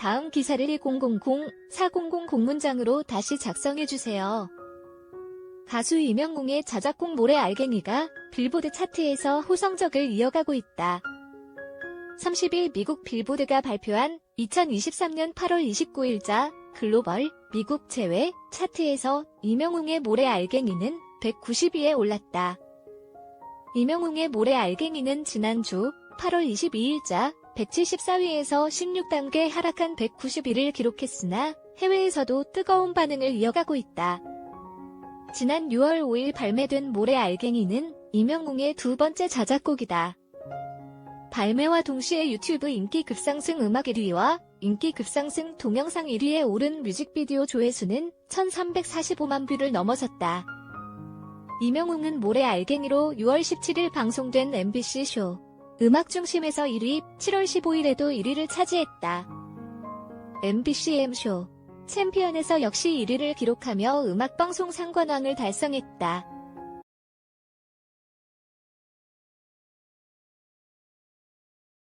다음 기사를 1000-400 공문장으로 다시 작성해주세요. 가수 이명웅의 자작곡 모래 알갱이가 빌보드 차트에서 호성적을 이어가고 있다. 30일 미국 빌보드가 발표한 2023년 8월 29일자 글로벌 미국 제외 차트에서 이명웅의 모래 알갱이는 190위에 올랐다. 이명웅의 모래 알갱이는 지난주 8월 22일자 174위에서 16단계 하락한 191을 기록했으나 해외에서도 뜨거운 반응을 이어가고 있다. 지난 6월 5일 발매된 모래 알갱이는 이명웅의 두 번째 자작곡이다. 발매와 동시에 유튜브 인기 급상승 음악 1위와 인기 급상승 동영상 1위에 오른 뮤직비디오 조회수는 1345만 뷰를 넘어섰다. 이명웅은 모래 알갱이로 6월 17일 방송된 MBC 쇼 음악 중심에서 1위, 7월 15일에도 1위를 차지했다. MBC M쇼 챔피언에서 역시 1위를 기록하며 음악방송 상관왕을 달성했다.